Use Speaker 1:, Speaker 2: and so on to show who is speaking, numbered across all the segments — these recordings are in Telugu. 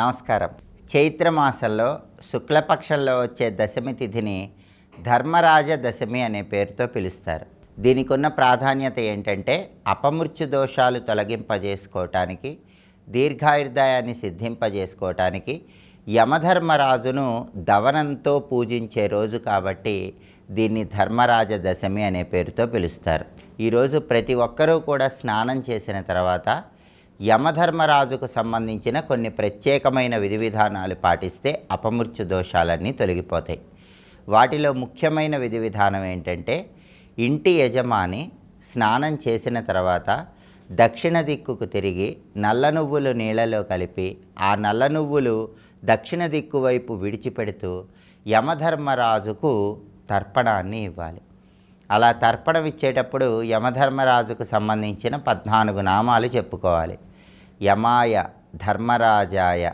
Speaker 1: నమస్కారం. చైత్రమాసంలో శుక్లపక్షంలో వచ్చే దశమి తిథిని ధర్మరాజ దశమి అనే పేరుతో పిలుస్తారు. దీనికి ఉన్న ప్రాధాన్యత ఏంటంటే అపమృత్యు దోషాలు తొలగింపజేసుకోవటానికి దీర్ఘాయుర్దాయాన్ని సిద్ధింపజేసుకోవటానికి యమధర్మరాజును దవనంతో పూజించే రోజు కాబట్టి దీన్ని ధర్మరాజ దశమి అనే పేరుతో పిలుస్తారు. ఈరోజు ప్రతి ఒక్కరూ కూడా స్నానం చేసిన తర్వాత యమధర్మరాజుకు సంబంధించిన కొన్ని ప్రత్యేకమైన విధి విధానాలు పాటిస్తే అపమృత్యు దోషాలన్నీ తొలగిపోతాయి. వాటిలో ముఖ్యమైన విధి విధానం ఏంటంటే ఇంటి యజమాని స్నానం చేసిన తర్వాత దక్షిణ దిక్కుకు తిరిగి నల్ల నువ్వులు నీళ్ళలో కలిపి ఆ నల్ల నువ్వులు దక్షిణ దిక్కు వైపు విడిచిపెడుతూ యమధర్మరాజుకు తర్పణాన్ని ఇవ్వాలి. అలా తర్పణం ఇచ్చేటప్పుడు యమధర్మరాజుకు సంబంధించిన పద్నాలుగు నామాలు చెప్పుకోవాలి. యమాయ ధర్మరాజాయ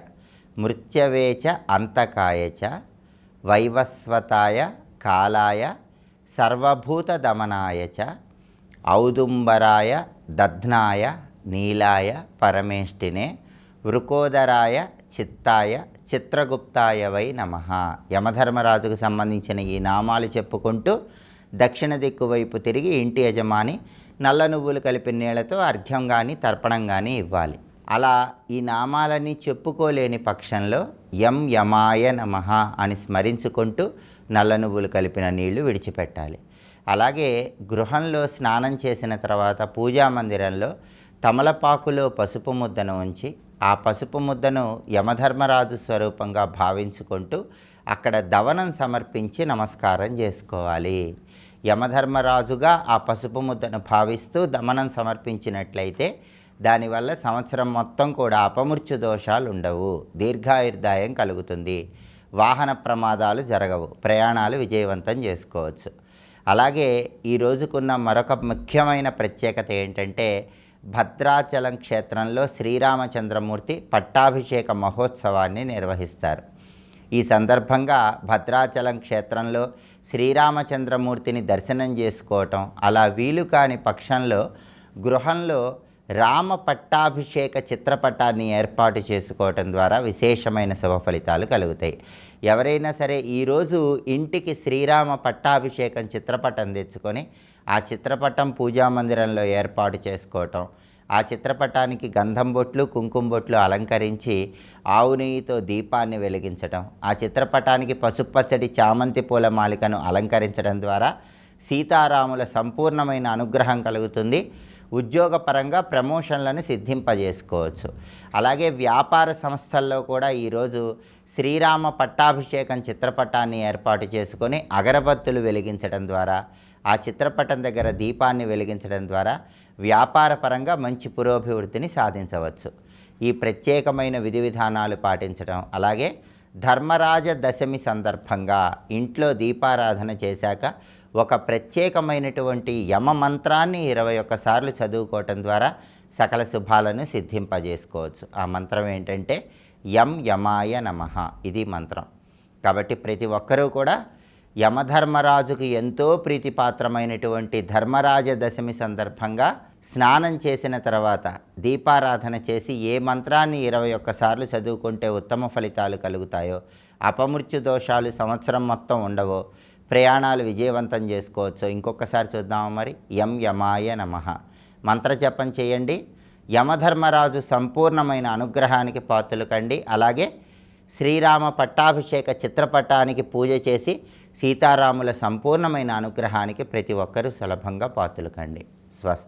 Speaker 1: మృత్యవేచ అంతకాయ చ వైవస్వతాయ కాలాయ సర్వభూత దమనాయ చ ఔదుంబరాయ దధ్నాయ నీలాయ పరమేష్టినే వృకోదరాయ చిత్తాయ చిత్రగుప్తాయ వై నమ. యమధర్మరాజుకు సంబంధించిన ఈ నామాలు చెప్పుకుంటూ దక్షిణ దిక్కు వైపు తిరిగి ఇంటి యజమాని నల్ల నువ్వులు కలిపిన నీళ్ళతో అర్ఘ్యం కానీ తర్పణం కానీ ఇవ్వాలి. అలా ఈ నామాలని చెప్పుకోలేని పక్షంలో యం యమాయ నమ అని స్మరించుకుంటూ నల్ల నువ్వులు కలిపిన నీళ్ళు విడిచిపెట్టాలి. అలాగే గృహంలో స్నానం చేసిన తర్వాత పూజా మందిరంలో తమలపాకులో పసుపు ముద్దను ఉంచి ఆ పసుపు ముద్దను యమధర్మరాజు స్వరూపంగా భావించుకుంటూ అక్కడ దవనం సమర్పించి నమస్కారం చేసుకోవాలి. యమధర్మరాజుగా ఆ పసుపు ముద్దను భావిస్తూ దమనం సమర్పించినట్లయితే దానివల్ల సంవత్సరం మొత్తం కూడా అపమృత్యు దోషాలు ఉండవు దీర్ఘాయుర్దాయం కలుగుతుంది. వాహన ప్రమాదాలు జరగవు. ప్రయాణాలు విజయవంతం చేసుకోవచ్చు. అలాగే ఈ రోజుకున్న మరొక ముఖ్యమైన ప్రత్యేకత ఏంటంటే భద్రాచలం క్షేత్రంలో శ్రీరామచంద్రమూర్తి పట్టాభిషేక మహోత్సవాన్ని నిర్వహిస్తారు. ఈ సందర్భంగా భద్రాచలం క్షేత్రంలో శ్రీరామచంద్రమూర్తిని దర్శనం చేసుకోవటం అలా వీలు కాని పక్షంలో గృహంలో రామ పట్టాభిషేక చిత్రపటాన్ని ఏర్పాటు చేసుకోవటం ద్వారా విశేషమైన శుభ ఫలితాలు కలుగుతాయి. ఎవరైనా సరే ఈరోజు ఇంటికి శ్రీరామ పట్టాభిషేకం చిత్రపటం తెచ్చుకొని ఆ చిత్రపటం పూజా మందిరంలో ఏర్పాటు చేసుకోవటం ఆ చిత్రపటానికి గంధం బొట్లు కుంకుమ బొట్లు అలంకరించి ఆవు నెయ్యితో దీపాన్ని వెలిగించడం ఆ చిత్రపటానికి పసుపచ్చడి చామంతి పూల మాలికను అలంకరించడం ద్వారా సీతారాముల సంపూర్ణమైన అనుగ్రహం కలుగుతుంది. ఉద్యోగపరంగా ప్రమోషన్లను సిద్ధింపజేసుకోవచ్చు. అలాగే వ్యాపార సంస్థల్లో కూడా ఈరోజు శ్రీరామ పట్టాభిషేకం చిత్రపటాన్ని ఏర్పాటు చేసుకొని అగరబత్తులు వెలిగించడం ద్వారా ఆ చిత్రపటం దగ్గర దీపాన్ని వెలిగించడం ద్వారా వ్యాపార పరంగా మంచి పురోభివృద్ధిని సాధించవచ్చు. ఈ ప్రత్యేకమైన విధి విధానాలు పాటించడం అలాగే ధర్మరాజ దశమి సందర్భంగా ఇంట్లో దీపారాధన చేశాక ఒక ప్రత్యేకమైనటువంటి యమ మంత్రాన్ని ఇరవై ఒక్కసార్లు చదువుకోవటం ద్వారా సకల శుభాలను సిద్ధింపజేసుకోవచ్చు. ఆ మంత్రం ఏంటంటే యం యమాయ నమ ఇది మంత్రం. కాబట్టి ప్రతి ఒక్కరూ కూడా యమధర్మరాజుకు ఎంతో ప్రీతిపాత్రమైనటువంటి ధర్మరాజ దశమి సందర్భంగా స్నానం చేసిన తర్వాత దీపారాధన చేసి ఏ మంత్రాన్ని ఇరవై ఒక్కసార్లు చదువుకుంటే ఉత్తమ ఫలితాలు కలుగుతాయో అపమృత్యు దోషాలు సంవత్సరం మొత్తం ఉండవో ప్రయాణాలు విజయవంతం చేసుకోవచ్చు. ఇంకొకసారి చూద్దాము మరి? యం యమాయ నమ. మంత్రజపం చేయండి. యమధర్మరాజు సంపూర్ణమైన అనుగ్రహానికి పాత్రలు కండి అలాగే శ్రీరామ పట్టాభిషేక చిత్రపటానికి పూజ చేసి సీతారాముల సంపూర్ణమైన అనుగ్రహానికి ప్రతి ఒక్కరూ సులభంగా పాత్రలు కండి స్వస్తి.